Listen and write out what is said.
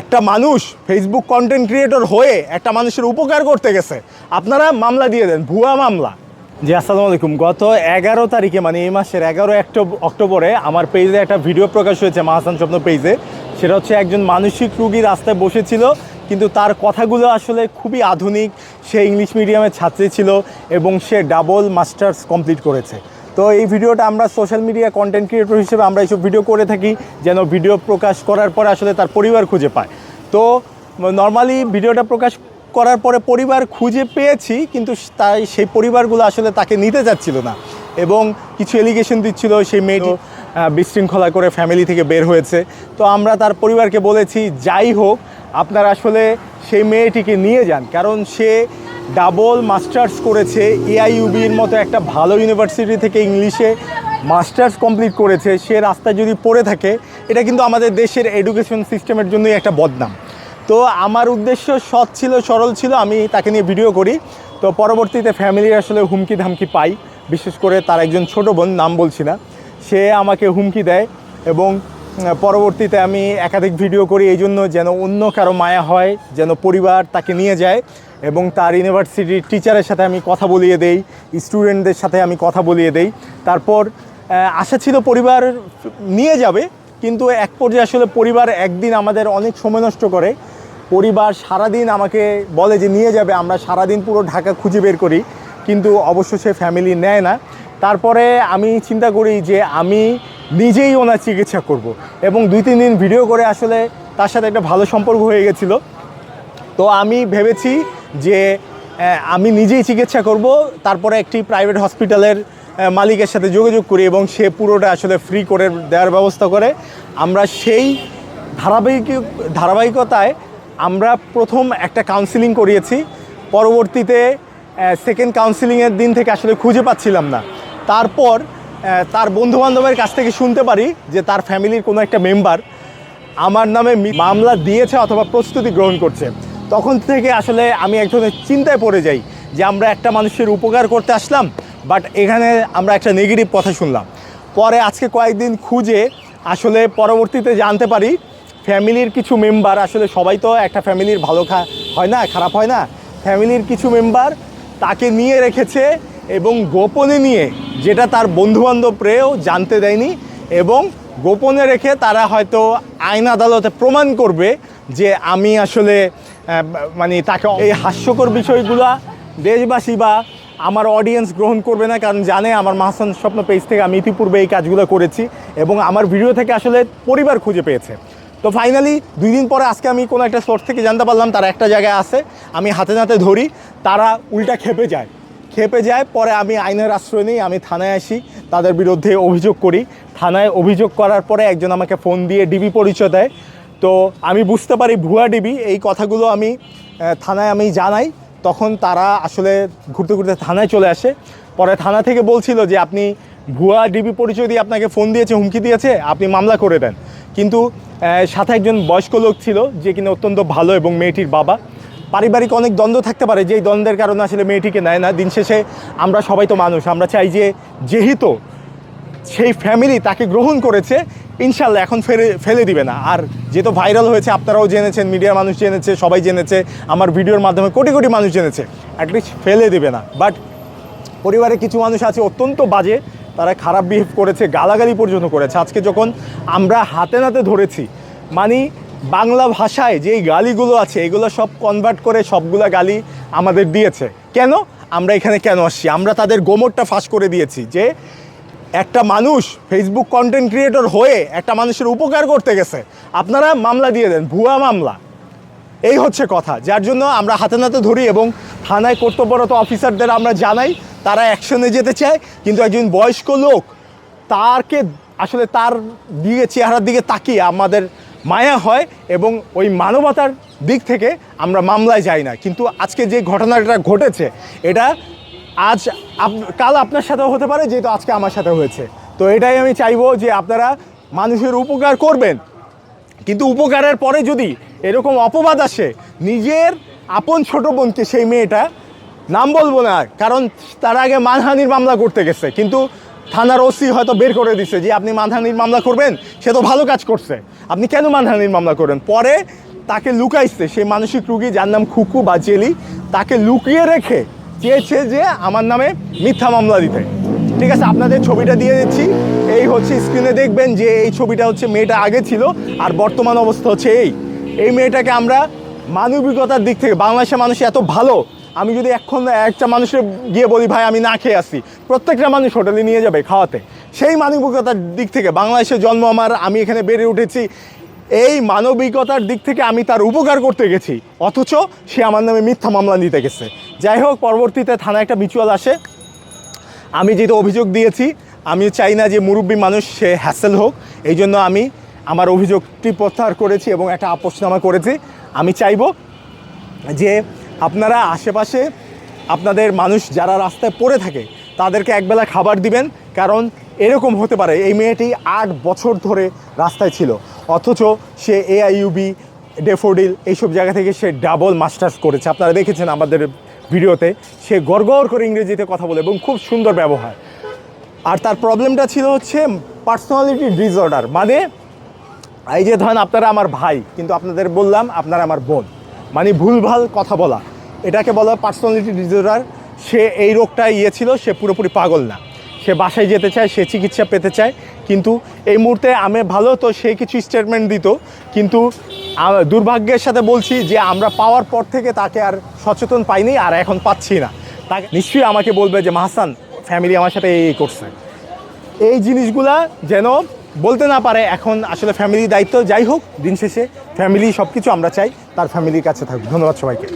একটা মানুষ Facebook content creator হয়ে একটা মানুষের উপকার করতে গেছে। আপনারা মামলা দিয়ে দেন, ভুয়া মামলা। জি, আসসালামু আলাইকুম। গত এগারো তারিখে মানে এই মাসের এগারো অক্টোবরে আমার পেজে একটা ভিডিও প্রকাশ হয়েছে মাহাসান স্বপ্ন পেজে সেটা হচ্ছে একজন মানসিক রুগী রাস্তায় বসেছিল, কিন্তু তার কথাগুলো আসলে খুবই আধুনিক। সে ইংলিশ মিডিয়ামের ছাত্রী ছিল এবং সে ডাবল মাস্টার্স কমপ্লিট করেছে। তো এই ভিডিওটা আমরা সোশ্যাল মিডিয়া কন্টেন্ট ক্রিয়েটর হিসেবে আমরা এইসব ভিডিও করে থাকি যেন ভিডিও প্রকাশ করার পরে আসলে তার পরিবার খুঁজে পায়। তো নর্মালি ভিডিওটা প্রকাশ করার পরে পরিবার খুঁজে পেয়েছি কিন্তু তাই সেই পরিবারগুলো আসলে তাকে নিতে যাচ্ছিল না এবং কিছু এলিগেশন দিচ্ছিল সেই মেয়েটি বিশৃঙ্খলা করে ফ্যামিলি থেকে বের হয়েছে। তো আমরা তার পরিবারকে বলেছি যাই হোক আপনার আসলে সেই মেয়েটিকে নিয়ে যান। কারণ সে ডাবল মাস্টার্স করেছে এআইইউবির মতো একটা ভালো ইউনিভার্সিটি থেকে ইংলিশে মাস্টার্স কমপ্লিট করেছে। সে রাস্তায় যদি পড়ে থাকে, এটা কিন্তু আমাদের দেশের এডুকেশন সিস্টেমের জন্যই একটা বদনাম। তো আমার উদ্দেশ্য সৎ ছিল, সরল ছিল, আমি তাকে নিয়ে ভিডিও করি। তো পরবর্তীতে ফ্যামিলির আসলে হুমকি ধামকি পাই। বিশেষ করে তার একজন ছোট বোন, নাম বলছি না। সে আমাকে হুমকি দেয় এবং পরবর্তীতে আমি একাধিক ভিডিও করি, এই জন্য যেন অন্য কারও মায়া হয়, যেন পরিবার তাকে নিয়ে যায় এবং তার ইউনিভার্সিটির টিচারের সাথে আমি কথা বলিয়ে দেই স্টুডেন্টদের সাথে আমি কথা বলিয়ে দেই। তারপর আশা ছিল পরিবার নিয়ে যাবে, কিন্তু এক পর্যায়ে আসলে পরিবার একদিন আমাদের অনেক সময় নষ্ট করে। পরিবার সারাদিন আমাকে বলে যে নিয়ে যাবে, আমরা সারাদিন পুরো ঢাকা খুঁজে বের করি, কিন্তু অবশ্য সে ফ্যামিলি নেয় না। তারপরে আমি চিন্তা করি যে আমি নিজেই ওনার চিকিৎসা করব। এবং দুই, তিন দিন ভিডিও করে আসলে তার সাথে একটা ভালো সম্পর্ক হয়ে গেছিল। তো আমি ভেবেছি যে আমি নিজেই চিকিৎসা করব, তারপরে একটি প্রাইভেট হসপিটালের মালিকের সাথে যোগাযোগ করি এবং সে পুরোটা আসলে ফ্রি করে দেওয়ার ব্যবস্থা করে। আমরা সেই ধারাবাহিক, ধারাবাহিকতায় আমরা প্রথম একটা কাউন্সিলিং করিয়েছি। পরবর্তীতে সেকেন্ড কাউন্সিলিংয়ের দিন থেকে আসলে খুঁজে পাচ্ছিলাম না। তারপর তার বন্ধুবান্ধবের কাছ থেকে শুনতে পারি যে তার ফ্যামিলির কোনো একটা মেম্বার আমার নামে মামলা দিয়েছে অথবা প্রস্তুতি গ্রহণ করছে। তখন থেকে আসলে আমি এক ধরনের চিন্তায় পড়ে যাই যে আমরা একটা মানুষের উপকার করতে আসলাম বাট এখানে আমরা একটা নেগেটিভ কথা শুনলাম। পরে আজকে কয়েকদিন খুঁজে আসলে পরবর্তীতে জানতে পারি, ফ্যামিলির কিছু মেম্বার আসলে সবাই তো একটা ফ্যামিলির ভালো খা হয় না, খারাপ হয় না। ফ্যামিলির কিছু মেম্বার তাকে নিয়ে রেখেছে এবং গোপনে নিয়ে যেটা তার বন্ধুবান্ধবরেও জানতে দেয়নি এবং গোপনে রেখে তারা হয়তো আইন আদালতে প্রমাণ করবে যে আমি আসলে মানে তাকে এই হাস্যকর বিষয়গুলো দেশবাসী বা আমার অডিয়েন্স গ্রহণ করবে না, কারণ জানে আমার মাহসান স্বপ্ন পেজ থেকে আমি ইতিপূর্বে এই কাজগুলো করেছি এবং আমার ভিডিও থেকে আসলে পরিবার খুঁজে পেয়েছে। তো ফাইনালি দুই দিন পরে আজকে আমি কোনো একটা সোর্স থেকে জানতে পারলাম, তারা একটা জায়গায় আছে, আমি হাতে নাতে ধরি, তারা উল্টা খেপে যায়। খেপে যায়, পরে আমি আইনের আশ্রয় নিই, আমি থানায় আসি, তাদের বিরুদ্ধে অভিযোগ করি। থানায় অভিযোগ করার পরে একজন আমাকে ফোন দিয়ে ডিবি পরিচয় দেয়। তো আমি বুঝতে পারি ভুয়া ডিবি, এই কথাগুলো আমি থানায় আমি জানাই। তখন তারা আসলে ঘুরতে ঘুরতে থানায় চলে আসে। পরে থানা থেকে বলছিল যে, আপনি ভুয়া ডিবি পরিচয় দিয়ে আপনাকে ফোন দিয়েছে, হুমকি দিয়েছে, আপনি মামলা করে দেন। কিন্তু সাথে একজন বয়স্ক লোক ছিল, যে কিনা অত্যন্ত ভালো এবং মেয়েটির বাবা। পারিবারিক অনেক দ্বন্দ্ব থাকতে পারে, যেই দ্বন্দ্বের কারণে আসলে মেয়েটিকে নেয় না। দিন শেষে আমরা সবাই তো মানুষ, আমরা চাই যে যেহেতু সেই ফ্যামিলি তাকে গ্রহণ করেছে, ইনশাল্লাহ এখন ফেলে ফেলে দিবে না। আর যেহেতু ভাইরাল হয়েছে, আপনারাও জেনেছেন মিডিয়ার মানুষ জেনেছে, সবাই জেনেছে, আমার ভিডিওর মাধ্যমে কোটি কোটি মানুষ জেনেছে। অ্যাটলিস্ট ফেলে দিবে না। বাট পরিবারে কিছু মানুষ আছে, অত্যন্ত বাজে, তারা খারাপ বিহেভ করেছে, গালাগালি পর্যন্ত করেছে। আজকে যখন আমরা হাতে নাতে ধরেছি মানে বাংলা ভাষায় যেই গালিগুলো আছে, এগুলো সব কনভার্ট করে সবগুলো গালি আমাদের দিয়েছে। কেন? আমরা এখানে কেন আসছি? আমরা তাদের গোমরটা ফাঁস করে দিয়েছি যে একটা মানুষ ফেসবুক কন্টেন্ট ক্রিয়েটর হয়ে একটা মানুষের উপকার করতে গেছে। আপনারা মামলা দিয়ে দেন, ভুয়া মামলা। এই হচ্ছে কথা। যার জন্য আমরা হাতে নাতে ধরি এবং থানায় কর্তব্যরত অফিসারদের আমরা জানাই, তারা অ্যাকশনে যেতে চায়। কিন্তু একজন বয়স্ক লোক, তারকে আসলে তার দিকে, চেহারার দিকে তাকিয়ে আমাদের মায়া হয় এবং ওই মানবতার দিক থেকে আমরা মামলায় যাই না। কিন্তু আজকে যে ঘটনাটা ঘটেছে, এটা আজ আপ- কাল আপনার সাথেও হতে পারে, যেহেতু আজকে আমার সাথে হয়েছে। তো এটাই আমি চাইব যে আপনারা মানুষের উপকার করবেন। কিন্তু উপকারের পরে যদি এরকম অপবাদ আসে, নিজের আপন ছোট বোনকে সেই মেয়েটা নাম বলব না, কারণ তার আগে মানহানির মামলা করতে গেছে। কিন্তু থানার ওসি হয়তো বের করে দিছে যে, আপনি মানহানির মামলা করবেন, সে তো ভালো কাজ করছে। আপনি কেন মানহানির মামলা করেন? পরে তাকে লুকাইছে সেই মানসিক রুগী, যার নাম খুকু বা জেলি। তাকে লুকিয়ে রেখে চেয়েছে যে, আমার নামে মিথ্যা মামলা দিতে। ঠিক আছে, আপনাদের ছবিটা দিয়ে দিচ্ছি। এই হচ্ছে স্ক্রিনে দেখবেন যে, এই ছবিটা হচ্ছে মেয়েটা আগে ছিল, আর বর্তমান অবস্থা হচ্ছে এই। এই মেয়েটাকে আমরা মানবিকতার দিক থেকে, বাংলাদেশের মানুষ এত ভালো আমি যদি এখন একটা মানুষের গিয়ে বলি, ভাই, আমি না খেয়ে আসি প্রত্যেকটা মানুষ হোটেলে নিয়ে যাবে খাওয়াতে। সেই মানবিকতার দিক থেকে বাংলাদেশে জন্ম আমার, আমি এখানে বেড়ে উঠেছি। এই মানবিকতার দিক থেকে আমি তার উপকার করতে গেছি। অথচ সে আমার নামে মিথ্যা মামলা নিতে গেছে। যাই হোক, পরবর্তীতে থানায় একটা মিচুয়াল আসে। আমি যেটা অভিযোগ দিয়েছি, আমি চাই না যে মুরব্বী মানুষ সে হ্যাসেল হোক। এই জন্য আমি আমার অভিযোগটি প্রত্যাহার করেছি এবং একটা আপোষনামা করেছি। আমি চাইব যে আপনারা আশেপাশে আপনাদের মানুষ যারা রাস্তায় পড়ে থাকে, তাদেরকে একবেলা খাবার দিবেন, কারণ এরকম হতে পারে এই মেয়েটি আট বছর ধরে রাস্তায় ছিল। অথচ সে এআইইউবি ডেফোডিল এইসব জায়গা থেকে সে ডাবল মাস্টার্স করেছে। আপনারা দেখেছেন আমাদের ভিডিওতে, সে গড়গড় করে ইংরেজিতে কথা বলে এবং খুব সুন্দর ব্যবহার। আর তার প্রবলেমটা ছিল হচ্ছে পার্সোনালিটি ডিসঅর্ডার মানে এই যে ধরেন আপনারা আমার ভাই, কিন্তু আপনাদের বললাম আপনারা আমার বোন মানে ভুলভাল কথা বলা। এটাকে বলা হয় পার্সোনালিটি ডিসঅর্ডার সে এই রোগটা ইয়ে ছিল, সে পুরোপুরি পাগল না। সে বাসায় যেতে চায়, সে চিকিৎসা পেতে চায়। কিন্তু এই মুহূর্তে আমি ভালো, তো সে কিছু স্টেটমেন্ট দিত। কিন্তু দুর্ভাগ্যের সাথে বলছি যে আমরা পাওয়ার পর থেকে তাকে আর সচেতন পাইনি, আর এখন পাচ্ছি না। তাকে নিশ্চয়ই আমাকে বলবে যে, মাহসান ফ্যামিলি আমার সাথে এই করছে। এই জিনিসগুলা যেন বলতে না পারে, এখন আসলে ফ্যামিলির দায়িত্ব। যাই হোক, দিন শেষে ফ্যামিলি সব কিছু আমরা চাই তার ফ্যামিলির কাছে থাকুক। ধন্যবাদ সবাইকে।